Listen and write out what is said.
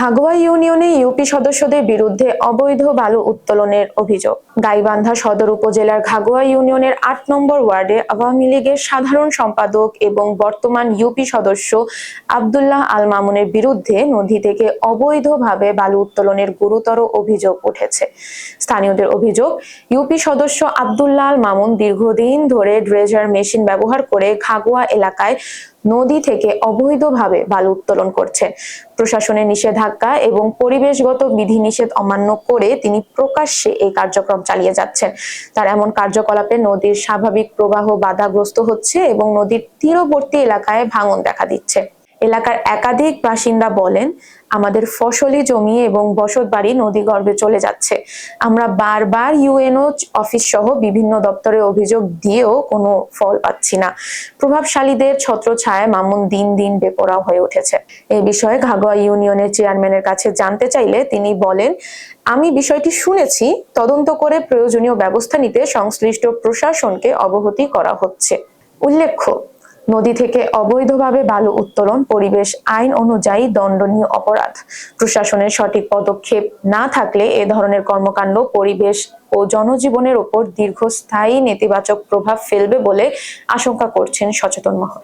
ঘাগোয়া ইউনিয়নে ইউপি সদস্যদের বিরুদ্ধে অবৈধ বালু উত্তোলনের অভিযোগ। গাইবান্ধা সদর উপজেলার ঘাগোয়া ইউনিয়নের আট নম্বর ওয়ার্ডে আওয়ামী লীগের সাধারণ সম্পাদক এবং বর্তমান ইউপি সদস্য আব্দুল্লাহ আল মামুনের বিরুদ্ধে নদী থেকে অবৈধভাবে বালু উত্তোলনের গুরুতর অভিযোগ উঠেছে। স্থানীয়দের অভিযোগ, ইউপি সদস্য আব্দুল্লাহ আল মামুন দীর্ঘদিন ধরে ড্রেজার মেশিন ব্যবহার করে ঘাগোয়া এলাকায় নদী থেকে অবৈধভাবে বালু উত্তোলন করছে। প্রশাসনের নিষেধাজ্ঞা এবং পরিবেশগত বিধিনিষেধ অমান্য করে তিনি প্রকাশ্যে এই কার্যক্রম চালিয়ে যাচ্ছেন। তার এমন কার্যকলাপে নদীর স্বাভাবিক প্রবাহ বাধাগ্রস্ত হচ্ছে এবং নদীর তীরবর্তী এলাকায় ভাঙন দেখা দিচ্ছে। এলাকার একাধিক বাসিন্দা বলেন, আমাদের ফসলি জমি এবং বসত বাড়ি নদী গর্ভে চলে যাচ্ছে। আমরা বারবার ইউএনও অফিস সহ বিভিন্ন দপ্তরে অভিযোগ দিয়েও কোনো ফল পাচ্ছি না। প্রভাবশালীদের ছত্রছায়ায় মামুন দিন দিন বেপরাও হয়ে উঠেছে। এই বিষয়ে ঘাগোয়া ইউনিয়নের চেয়ারম্যানের কাছে জানতে চাইলে তিনি বলেন, আমি বিষয়টি শুনেছি, তদন্ত করে প্রয়োজনীয় ব্যবস্থা নিতে সংশ্লিষ্ট প্রশাসনকে অবগতি করা হচ্ছে। উল্লেখ্য নদী থেকে অবৈধভাবে বালু উত্তোলন, পরিবেশ, আইন অনুযায়ী দণ্ডনীয় অপরাধ। প্রশাসনের সঠিক পদক্ষেপ না থাকলে এ ধরনের কর্মকাণ্ড পরিবেশ ও জনজীবনের উপর দীর্ঘস্থায়ী নেতিবাচক প্রভাব ফেলবে বলে আশঙ্কা করছেন সচেতন মহল।